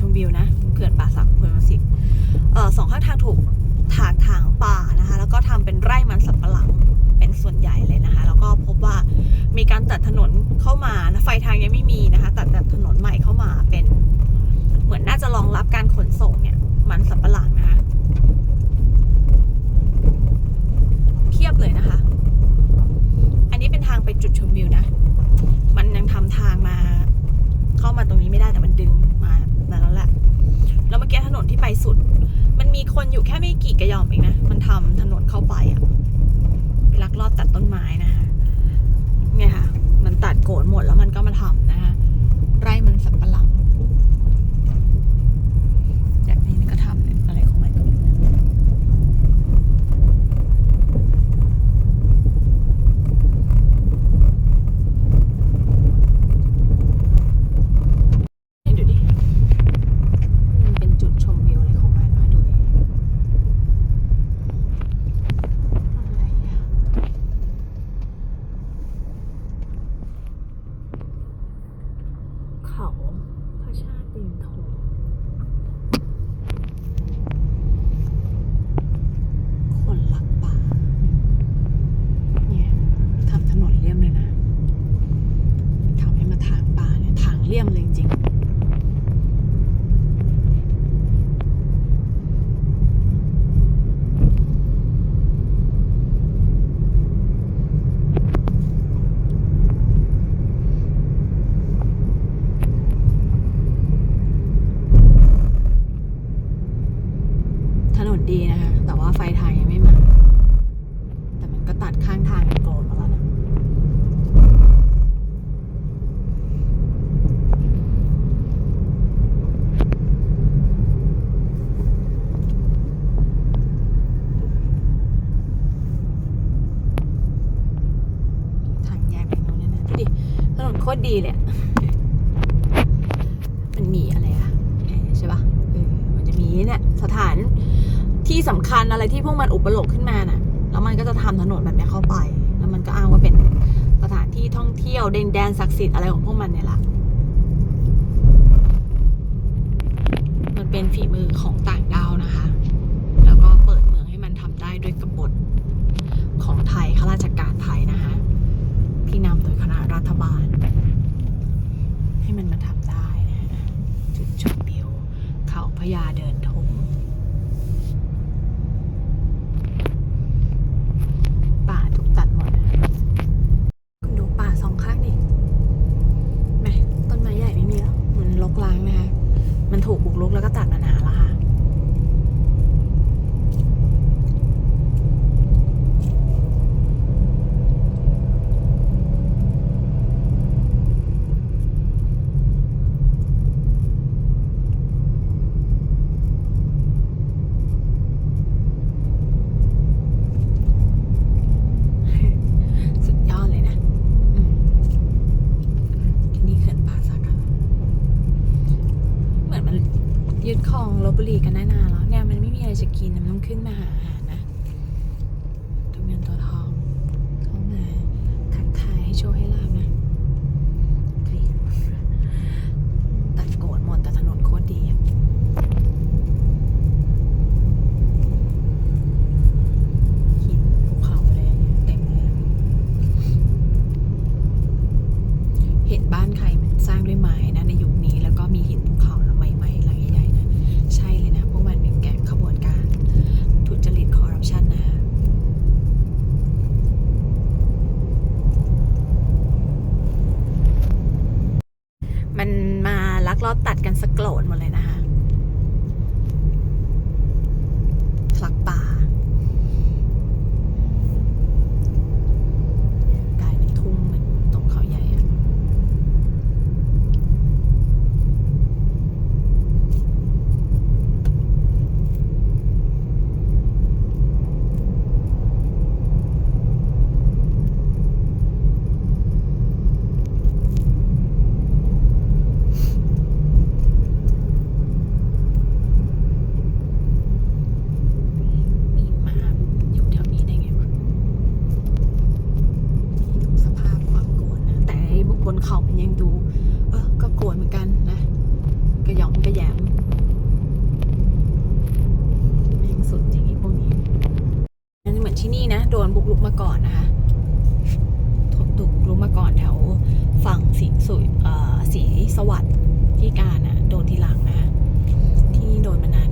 ชมวิวนะเขื่อนป่าสักเขื่อนมสิบสองข้างทางถูกถากทางป่านะคะ แล้วก็ทำเป็นไร่มันสับปะหลังเป็นส่วนใหญ่เลยนะคะ แล้วก็พบว่ามีการตัดถนนเข้ามานะไฟทางยังไม่มีนะคะ ตัดแต่ถนนใหม่เข้ามาเป็น เหมือนน่าจะรองรับการขนส่งเนี่ย มันสับปะหลังนะคะเพียบเลยนะคะ อันนี้เป็นทางไปจุดชมวิวนะ มันยังทำทางมา เข้ามาตรงนี้ไม่ได้แต่มันดึงมาแล้วแหละแล้วเมื่อกี้ถนนที่ไปสุด มันมีคนอยู่แค่ไม่กี่กระยอมเองนะมันทำถนนเข้าไปลักลอบตัดต้นไม้นะคะเนี่ยค่ะ มันตัดโกนหมดแล้วมันก็มาทำนะคะ ไร่มันสับปะหลังจากนี้ก็ทำอะไรของมันก็ไม่รู้นะเนี่ยดูดิ มันเป็นจุดชมวิวอะไรของมันวะดูดิอะไรอะเขาพระชาตินทงคนรักป่า เนี่ยทำถนนเลี่ยมเลยนะทำให้มาทางป่าเนี่ย ทางเลี่ยมเลยจริงๆ ถนนดีนะคะ แต่ว่าไฟทางยังไม่มา แต่มันก็ตัดข้างทางกันโกรธมาแล้วนะ ทางแยกไปโน้นเนี่ยนะดูดิ ถนนโค ตรดีเลยมันมีอะไรอะใช่ปะมันจะมีเนี่ยสถานที่สำคัญอะไรที่พวกมันอุปโลกขึ้นมาน่ะ แล้วมันก็จะทำถนนแบบนี้เข้าไป แล้วมันก็อ้างว่าเป็นสถานที่ท่องเที่ยวเดนแดนศักดิ์สิทธิ์อะไรของพวกมันเนี่ยแหละมันเป็นฝีมือของต่างดาวนะคะ แล้วก็เปิดเมืองให้มันทำได้ด้วยกบฏของไทยข้าราชการไทยนะคะที่นำโดยคณะรัฐบาล ให้มันมาทำได้นะฮะจุดชมวิวเขาพ ญาเดินทงป่าถูกตัดหมดนะคุณดูป่าสองข้างดิแม่ต้นไม้ใหญ่ไม่มีแล้ว มันลกล้างนะคะ มันถูกบุกรุกแล้วก็ตัดมานานแล้วค่ะ สุดยอดเลยนะ อืมที่นี่เขื่อนป่าสักอะเหมือนมันยึดครองลบบุรีกันได้นานแล้ว เนี่ยมันไม่มีอะไรจะกินมันต้อง ขึ้นมาหาอาหารนะตัวเงินตัวทองเข้ามาทักทายให้โชคให้ลาบนะ มันก็แย้มแม่งสุดจริงไอ้พวกนี้นั่นเหมือนที่นี่นะ โดนบุกลุกมาก่อนนะคะถูกบุกลุกมาก่อนแถวฝั่งสีสุยสีสวัสดิ์ที่การอะโดนทีหลังนะที่โดนมานาน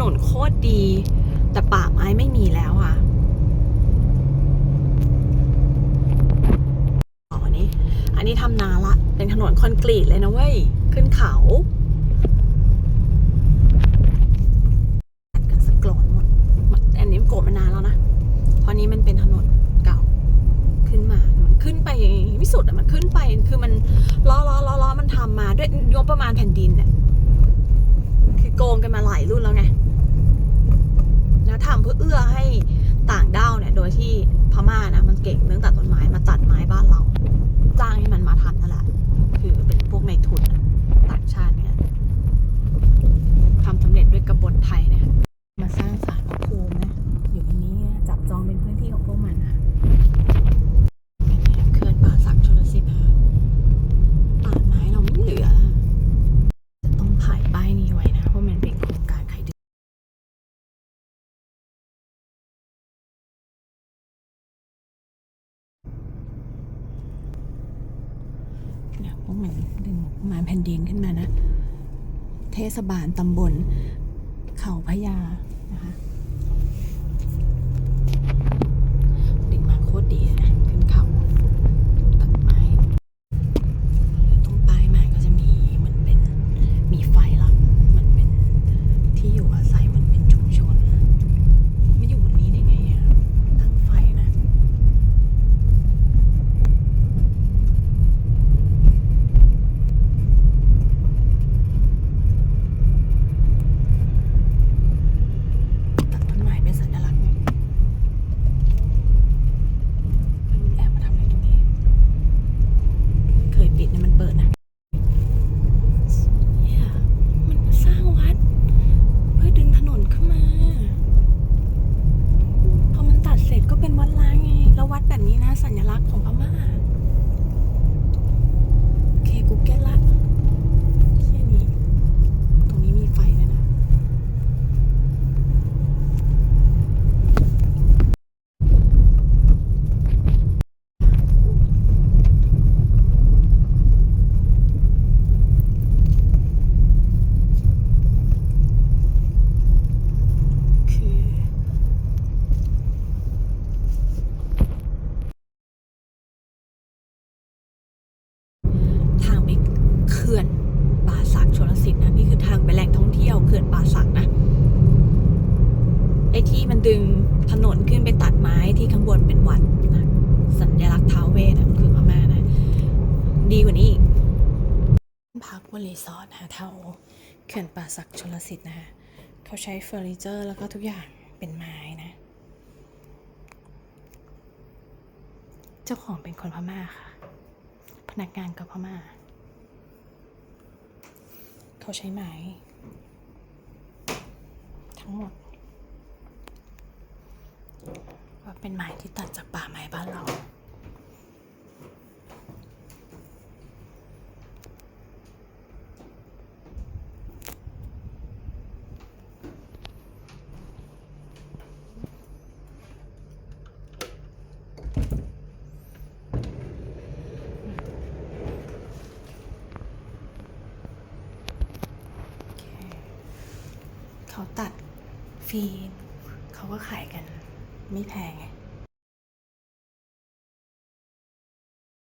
นะถนนโคตรดี แต่ป่าไม้ไม่มีแล้วอะอ๋ออันนี้ อันนี้ทำนาละ เป็นถนนคอนกรีตเลยนะเว้ย ขึ้นเขาตัดกันสกโกรนหมด อันนี้โกรธมานานแล้วนะ เพราะนี้มันเป็นถนนเก่าขึ้นมา มันขึ้นไปไม่สุดอะมันขึ้นไป คือมันล้อล้อล้อล้อมันทำมาด้วยงบประมาณแผ่นดินเนี่ยคือโกงกันมาหลายรุ่นแล้วไง ทำเพื่อเอื้อให้ต่างด้าวเนี่ย โดยที่พม่านะมันเก่งเรื่องตัดต้นไม้มาตัดไม้บ้านเราจ้างให้มันมาทำนั่นแหละ คือเป็นพวกในทุนต่างชาติเนี่ยทำสำเร็จด้วยกระบฏไทยเนี่ยมาสร้างสาร มาแผ่นดินขึ้นมานะ เทศบาลตำบล เขาพญานะคะดึงมาโคตรดีนะขึ้นเขาตัดไม้แล้วตรงปลายไม้ก็จะมีเหมือนเป็นมีไฟลับเหมือนเป็นที่อยู่อาศัยเหมือนเป็นชุมชนไม่อยู่บนนี้ได้ไงอะตั้งไฟนะ ตัดต้นไม้เป็นสัญลักษณ์ไงมันแอบมาทำอะไรตรงนี้ เคยปิดเนี่ยมันเปิดนะเนี่ยมันมาสร้างวัด เพื่อดึงถนนเข้ามา พอมันตัดเสร็จก็เป็นวัดล้างไง แล้ววัดแบบนี้นะ สัญลักษณ์ของพม่า โอเคกูเก็ตละแค่นี้ ตรงนี้มีไฟเลยนะ คือทางไปเขื่อนป่าสักชลสิทธิ์นะนี่คือทางไปแหล่งท่องเที่ยวเขื่อนป่าสักนะไอ้ที่มันดึงถนนขึ้นไปตัดไม้ที่ข้างบนเป็นวัดนะสัญลักษณ์ท้าวเวสอะคือพม่านะ ดีกว่านี้อีกพัก ว่ารีสอร์ทนะแถวเขื่อนป่าสักชลสิทธิ์นะคะเขาใช้เฟอร์นิเจอร์แล้วก็ทุกอย่างเป็นไม้นะ เจ้าของเป็นคนพม่าค่ะ พนักงานก็พม่า เขาใช้ไม้ ทั้งหมดว่าเป็นไม้ที่ตัดจากป่าไม้บ้านเรา เขาตัดฟรีเขาก็ขายกันไม่แพงไง